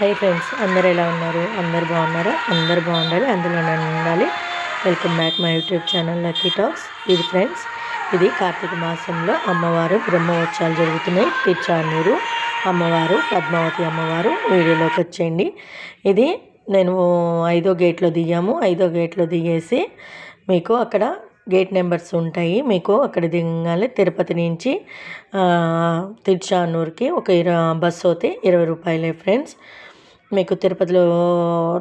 Hi friends అందరు ఎలా ఉన్నారు? అందరు బాగున్నారా? అందరు బాగుండాలి అందులోనే ఉండాలి. Welcome back my YouTube channel lucky talks. ఇది ఫ్రెండ్స్ ఇది కార్తీక మాసంలో అమ్మవారు బ్రహ్మోత్సవాలు జరుగుతున్నాయి. తిరుచానూరు అమ్మవారు పద్మావతి అమ్మవారు వీడియోలోకి వచ్చేయండి. ఇది నేను ఐదో గేట్లో దిగాము. ఐదో గేట్లో దిగేసి మీకు అక్కడ గేట్ నెంబర్స్ ఉంటాయి. మీకు అక్కడ దిగాలి తిరుపతి నుంచి తిరుచానూరుకి ఒక ఇర బస్సు అయితే ఇరవై రూపాయలే ఫ్రెండ్స్. మీకు తిరుపతిలో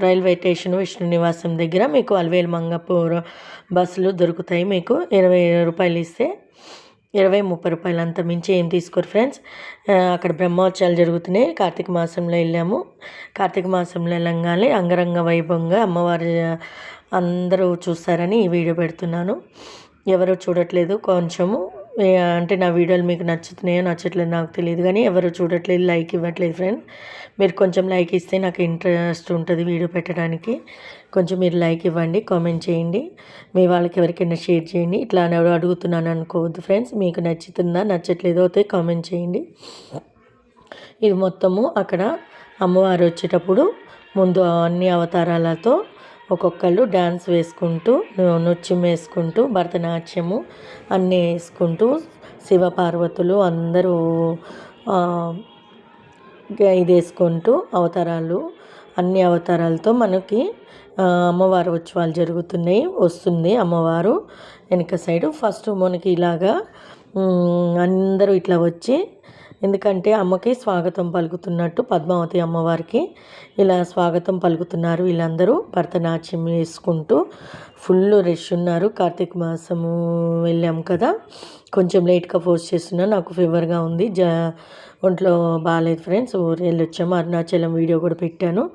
రైల్వే స్టేషన్ విష్ణు నివాసం దగ్గర మీకు అలవేలు మంగపూర్ బస్సులు దొరుకుతాయి. మీకు ఇరవై రూపాయలు ఇస్తే ఇరవై ముప్పై రూపాయలు అంత మించి ఏం తీసుకోరు ఫ్రెండ్స్. అక్కడ బ్రహ్మోత్సవాలు జరుగుతున్నాయి. కార్తీక మాసంలో వెళ్ళాము. కార్తీక మాసంలో వెళ్ళంగానే అంగరంగ వైభవంగా అమ్మవారి అందరూ చూస్తారని ఈ వీడియో పెడుతున్నాను. ఎవరు చూడట్లేదు కొంచెము. అంటే నా వీడియోలు మీకు నచ్చుతున్నాయో నచ్చట్లేదు నాకు తెలియదు కానీ ఎవరు చూడట్లేదు లైక్ ఇవ్వట్లేదు ఫ్రెండ్. మీరు కొంచెం లైక్ ఇస్తే నాకు ఇంట్రెస్ట్ ఉంటుంది వీడియో పెట్టడానికి. కొంచెం మీరు లైక్ ఇవ్వండి కామెంట్ చేయండి. మీ వాళ్ళకి ఎవరికైనా షేర్ చేయండి. ఇట్లా ఎవరు అడుగుతున్నాను అనుకోవద్దు ఫ్రెండ్స్. మీకు నచ్చుతుందా నచ్చట్లేదో అయితే కామెంట్ చేయండి. ఇది మొత్తము అక్కడ అమ్మవారు వచ్చేటప్పుడు ముందు అన్ని అవతారాలతో ఒక్కొక్కళ్ళు డ్యాన్స్ వేసుకుంటూ నృత్యం వేసుకుంటూ భరతనాట్యము అన్నీ వేసుకుంటూ శివపార్వతులు అందరూ ఇది వేసుకుంటూ అవతారాలు అన్ని అవతారాలతో మనకి అమ్మవారు ఉత్సవాలు జరుగుతున్నాయి వస్తుంది అమ్మవారు వెనక సైడు. ఫస్ట్ మనకి ఇలాగా అందరూ ఇట్లా వచ్చి ఎందుకంటే అమ్మకి స్వాగతం పలుకుతున్నట్టు పద్మావతి అమ్మవారికి ఇలా స్వాగతం పలుకుతున్నారు. వీళ్ళందరూ భరతనాట్యం వేసుకుంటూ ఫుల్ రష్ ఉన్నారు. కార్తీక మాసము వెళ్ళాం కదా. కొంచెం లేట్గా పోస్ట్ చేస్తున్నా నాకు ఫీవర్గా ఉంది. జ ఒంట్లో బాగాలేదు ఫ్రెండ్స్ ఊరు వెళ్ళొచ్చాము. అరుణాచలం వీడియో కూడా పెట్టాను.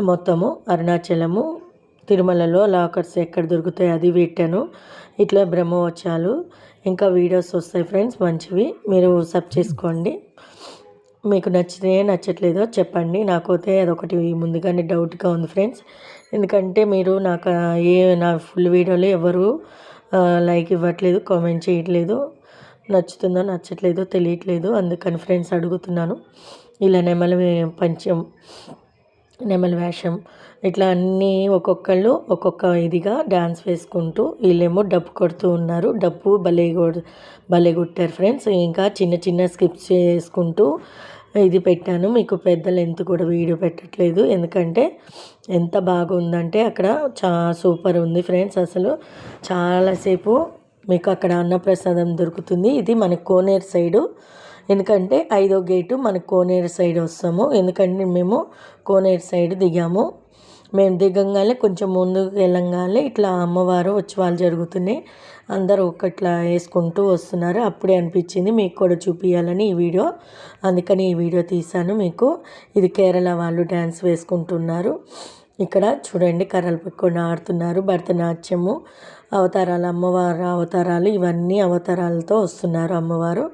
మొత్తము అరుణాచలము తిరుమలలో లాకర్స్ ఎక్కడ దొరుకుతాయి అది పెట్టాను. ఇట్లా బ్రహ్మోత్సవాలు ఇంకా వీడియోస్ వస్తాయి ఫ్రెండ్స్ మంచివి. మీరు సబ్ చేసుకోండి. మీకు నచ్చితే నచ్చట్లేదో చెప్పండి. నాకైతే అదొకటి ముందుగానే డౌట్గా ఉంది ఫ్రెండ్స్ ఎందుకంటే మీరు నాకు ఏ నా ఫుల్ వీడియోలో ఎవరు లైక్ ఇవ్వట్లేదు కామెంట్ చేయట్లేదు. నచ్చుతుందో నచ్చట్లేదో తెలియట్లేదు. అందుకని ఫ్రెండ్స్ అడుగుతున్నాను. ఇలా నెమలి పంచం నెమలి వేషం. ఇట్లా అన్నీ ఒక్కొక్కళ్ళు ఒక్కొక్క ఇదిగా డ్యాన్స్ వేసుకుంటూ వీళ్ళేమో డప్పు కొడుతూ ఉన్నారు. డప్పు భలే కొడు భలే కొట్టారు ఫ్రెండ్స్. ఇంకా చిన్న చిన్న స్కిప్స్ చేసుకుంటూ ఇది పెట్టాను. మీకు పెద్ద లెంత్ కూడా వీడియో పెట్టట్లేదు. ఎందుకంటే ఎంత బాగుందంటే అక్కడ చా సూపర్ ఉంది ఫ్రెండ్స్. అసలు చాలాసేపు మీకు అక్కడ అన్నప్రసాదం దొరుకుతుంది. ఇది మన కోనేరు సైడు. ఎందుకంటే ఐదో గేటు మనకు కోనేరు సైడ్ వస్తాము. ఎందుకంటే మేము కోనేరు సైడ్ దిగాము. మేము దిగంగానే కొంచెం ముందుకు వెళ్ళంగానే ఇట్లా అమ్మవారు ఉత్సవాలు జరుగుతున్నాయి. అందరూ ఒకట్లా వేసుకుంటూ వస్తున్నారు. అప్పుడే అనిపించింది మీకు కూడా చూపించాలని ఈ వీడియో. అందుకని ఈ వీడియో తీశాను మీకు. ఇది కేరళ వాళ్ళు డ్యాన్స్ వేసుకుంటున్నారు. ఇక్కడ చూడండి కర్రలు పెట్టుకొని ఆడుతున్నారు భరతనాట్యము. అవతారాలు అమ్మవారు అవతారాలు ఇవన్నీ అవతారాలతో వస్తున్నారు అమ్మవారు.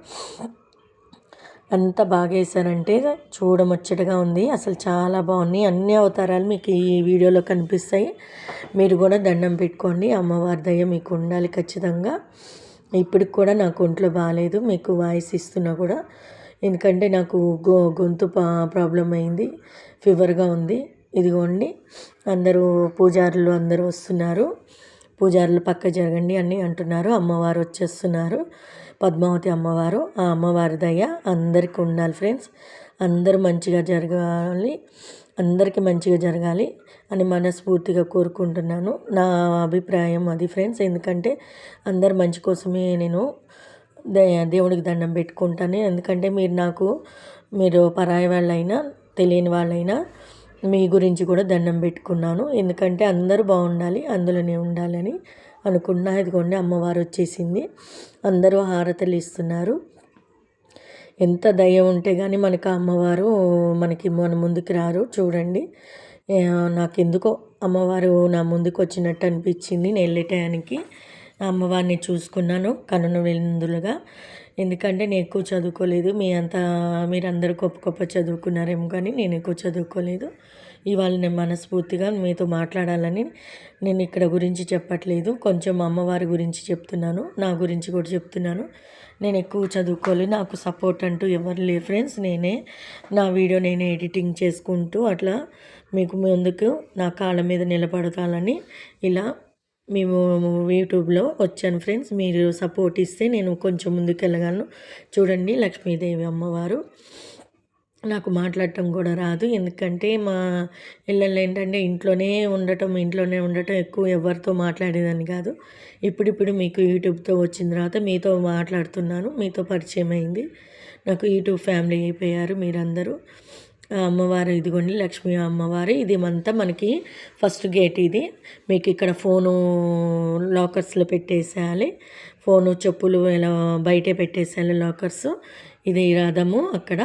అంత బాగా వేసారంటే చూడముచ్చటగా ఉంది. అసలు చాలా బాగున్నాయి. అన్ని అవతారాలు మీకు ఈ వీడియోలో కనిపిస్తాయి. మీరు కూడా దండం పెట్టుకోండి. అమ్మవారి దయ మీకు ఉండాలి ఖచ్చితంగా. ఇప్పటికి కూడా నాకు ఒంట్లో బాగాలేదు. మీకు వాయిస్ ఇస్తున్నా కూడా. ఎందుకంటే నాకు గొ గొంతు ప్రాబ్లం అయింది. ఫీవర్గా ఉంది. ఇదిగోండి. అందరూ పూజారులు అందరూ వస్తున్నారు. పూజారులు పక్క జరగండి అని అంటున్నారు. అమ్మవారు వచ్చేస్తున్నారు. పద్మావతి అమ్మవారు ఆ అమ్మవారి దయ అందరికీ ఉండాలి ఫ్రెండ్స్. అందరూ మంచిగా జరగాలి అందరికీ మంచిగా జరగాలి అని మనస్ఫూర్తిగా కోరుకుంటున్నాను. నా అభిప్రాయం అది ఫ్రెండ్స్. ఎందుకంటే అందరు మంచి కోసమే నేను దేవుడికి దండం పెట్టుకుంటాను. ఎందుకంటే మీరు నాకు మీరు పరాయి వాళ్ళైనా తెలియని వాళ్ళైనా మీ గురించి కూడా దండం పెట్టుకున్నాను. ఎందుకంటే అందరూ బాగుండాలి అందులోనే ఉండాలని అనుకున్నా ఇదిగోండి అమ్మవారు వచ్చేసింది. అందరూ హారతలు ఇస్తున్నారు. ఎంత దయ ఉంటే కానీ మనకు అమ్మవారు మనకి మన ముందుకు రారు. చూడండి. నాకు నాకెందుకో అమ్మవారు నా ముందుకు వచ్చినట్టు అనిపించింది. నేను వెళ్ళే టయానికి అమ్మవారిని చూసుకున్నాను. కనున వెందులుగా ఎందుకంటే నేను ఎక్కువ చదువుకోలేదు. మీ అంతా మీరందరూ గొప్ప గొప్ప చదువుకున్నారేమో కానీ నేను ఎక్కువ చదువుకోలేదు. ఇవాళ నేను మనస్ఫూర్తిగా మీతో మాట్లాడాలని నేను ఇక్కడ గురించి చెప్పట్లేదు. కొంచెం అమ్మవారి గురించి చెప్తున్నాను. నా గురించి కూడా చెప్తున్నాను. నేను ఎక్కువ చదువుకోలేదు. నాకు సపోర్ట్ అంటూ ఎవరు లేరు ఫ్రెండ్స్. నేనే నా వీడియో నేనే ఎడిటింగ్ చేసుకుంటూ అట్లా మీకు ముందుకు నా కాళ్ళ మీద నిలబడతాలని ఇలా మేము యూట్యూబ్లో వచ్చాను ఫ్రెండ్స్. మీరు సపోర్ట్ ఇస్తే నేను కొంచెం ముందుకు వెళ్ళగలను చూడండి లక్ష్మీదేవి అమ్మవారు. నాకు మాట్లాడటం కూడా రాదు. ఎందుకంటే మా ఇళ్ళల్లో ఏంటంటే ఇంట్లోనే ఉండటం ఇంట్లోనే ఉండటం ఎక్కువ ఎవరితో మాట్లాడేదాన్ని కాదు. ఇప్పుడిప్పుడు మీకు యూట్యూబ్తో వచ్చిన తర్వాత మీతో మాట్లాడుతున్నాను. మీతో పరిచయం అయింది. నాకు యూట్యూబ్ ఫ్యామిలీ అయిపోయారు మీరందరూ. అమ్మవారు ఇదిగోండి లక్ష్మీ అమ్మవారు. ఇది అంతా మనకి ఫస్ట్ గేట్ ఇది. మీకు ఇక్కడ ఫోను లాకర్స్లో పెట్టేసేయాలి. ఫోను చెప్పులు ఇలా బయటే పెట్టేసేయాలి లాకర్స్. ఇది రథము అక్కడ.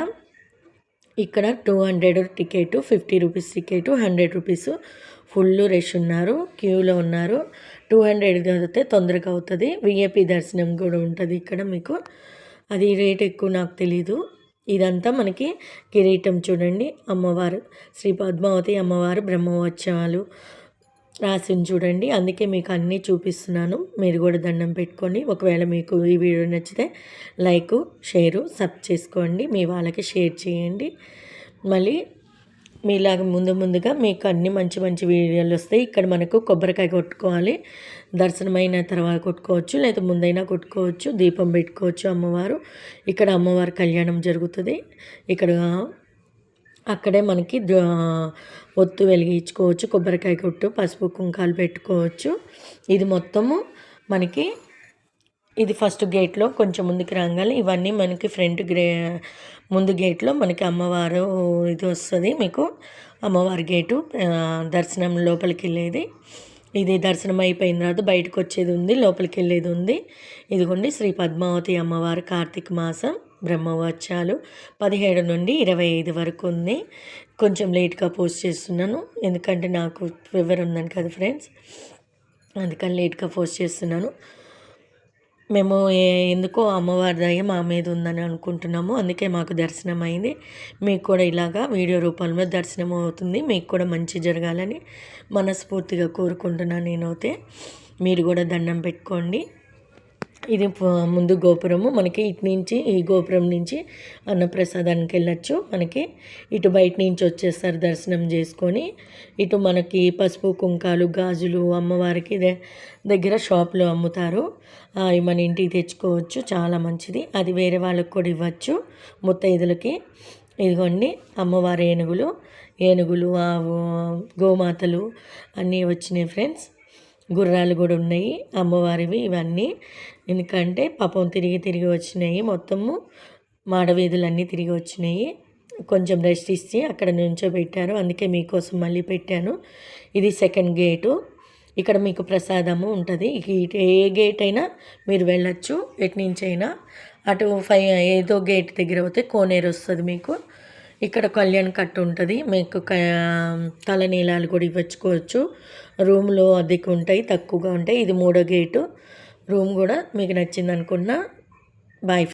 ఇక్కడ two hundred ticket fifty rupees ticket hundred rupees full rush ఉన్నారు క్యూలో ఉన్నారు. టూ హండ్రెడ్ అయితే తొందరగా అవుతుంది. విఐపి దర్శనం కూడా ఉంటుంది ఇక్కడ మీకు. అది రేట్ ఎక్కువ నాకు తెలీదు. ఇదంతా మనకి కిరీటం చూడండి. అమ్మవారు శ్రీ పద్మావతి అమ్మవారు బ్రహ్మోత్సవాలు రాసింది చూడండి. అందుకే మీకు అన్నీ చూపిస్తున్నాను. మీరు కూడా దండం పెట్టుకొని ఒకవేళ మీకు ఈ వీడియో నచ్చితే లైక్ షేరు సబ్ చేసుకోండి. మీ వాళ్ళకి షేర్ చేయండి. మళ్ళీ మీలాగా ముందు ముందుగా మీకు అన్ని మంచి మంచి వీడియోలు వస్తాయి. ఇక్కడ మనకు కొబ్బరికాయ కొట్టుకోవాలి. దర్శనమైన తర్వాత కొట్టుకోవచ్చు లేదా ముందైనా కొట్టుకోవచ్చు దీపం పెట్టుకోవచ్చు అమ్మవారు. ఇక్కడ అమ్మవారి కళ్యాణం జరుగుతుంది. ఇక్కడ అక్కడే మనకి ఒత్తు వెలిగించుకోవచ్చు కొబ్బరికాయ కొట్టు పసుపు కుంకాలు పెట్టుకోవచ్చు. ఇది మొత్తము మనకి ఇది ఫస్ట్ గేట్లో కొంచెం ముందుకు రాగాలి ఇవన్నీ మనకి ఫ్రంట్ గ్రే ముందు గేట్లో మనకి అమ్మవారు ఇది వస్తుంది మీకు. అమ్మవారి గేటు దర్శనం లోపలికి వెళ్ళేది. ఇది దర్శనం అయిపోయిన తర్వాత బయటకు వచ్చేది ఉంది లోపలికి వెళ్ళేది ఉంది. ఇదిగోండి శ్రీ పద్మావతి అమ్మవారు కార్తీక మాసం బ్రహ్మోత్సవాలు పదిహేడు నుండి ఇరవై ఐదు వరకు ఉంది. కొంచెం లేట్గా పోస్ట్ చేస్తున్నాను ఎందుకంటే నాకు ఫీవర్ ఉందని కదా ఫ్రెండ్స్. అందుకని లేట్గా పోస్ట్ చేస్తున్నాను. మేము ఎందుకో అమ్మవారి దయ మా మీద ఉందని అనుకుంటున్నాము. అందుకే మాకు దర్శనం అయింది మీకు కూడా ఇలాగా వీడియో రూపంలో దర్శనం అవుతుంది. మీకు కూడా మంచి జరగాలని మనస్ఫూర్తిగా కోరుకుంటున్నాను నేనైతే. మీరు కూడా దండం పెట్టుకోండి. ఇది ముందు గోపురము. మనకి ఇటు నుంచి ఈ గోపురం నుంచి అన్నప్రసాదానికి వెళ్ళచ్చు. మనకి ఇటు బయట నుంచి వచ్చేస్తారు దర్శనం చేసుకొని. ఇటు మనకి పసుపు కుంకాలు గాజులు అమ్మవారికి దగ్గర షాప్లో అమ్ముతారు. అవి మన ఇంటికి తెచ్చుకోవచ్చు. చాలా మంచిది. అది వేరే వాళ్ళకి కూడా ఇవ్వచ్చు. ముత్తైదులకి. ఇదిగోండి. అమ్మవారి ఏనుగులు. ఏనుగులు గోమాతలు అన్నీ వచ్చినాయి ఫ్రెండ్స్. గుర్రాలు కూడా ఉన్నాయి అమ్మవారివి ఇవన్నీ. ఎందుకంటే పాపం తిరిగి తిరిగి వచ్చినాయి మొత్తము మాడవీధులన్నీ తిరిగి వచ్చినాయి. కొంచెం రెస్ట్ ఇచ్చి అక్కడ పెట్టారు అందుకే మీకోసం మళ్ళీ పెట్టాను. ఇది సెకండ్ గేటు ఇక్కడ మీకు ప్రసాదము ఉంటుంది. ఏ గేట్ అయినా మీరు వెళ్ళచ్చు ఎటు నుంచి అయినా అటు ఫై ఏదో గేట్ దగ్గర పోతే కోనేరు వస్తుంది మీకు. ఇక్కడ కళ్యాణ్ కట్టు ఉంటుంది. మీకు తలనీలాలు కూడా ఇవ్వచ్చుకోవచ్చు. రూమ్లో అధిక ఉంటాయి తక్కువగా ఉంటాయి. ఇది మూడో గేటు. రూమ్ కూడా మీకు నచ్చింది అనుకున్నా బాయ్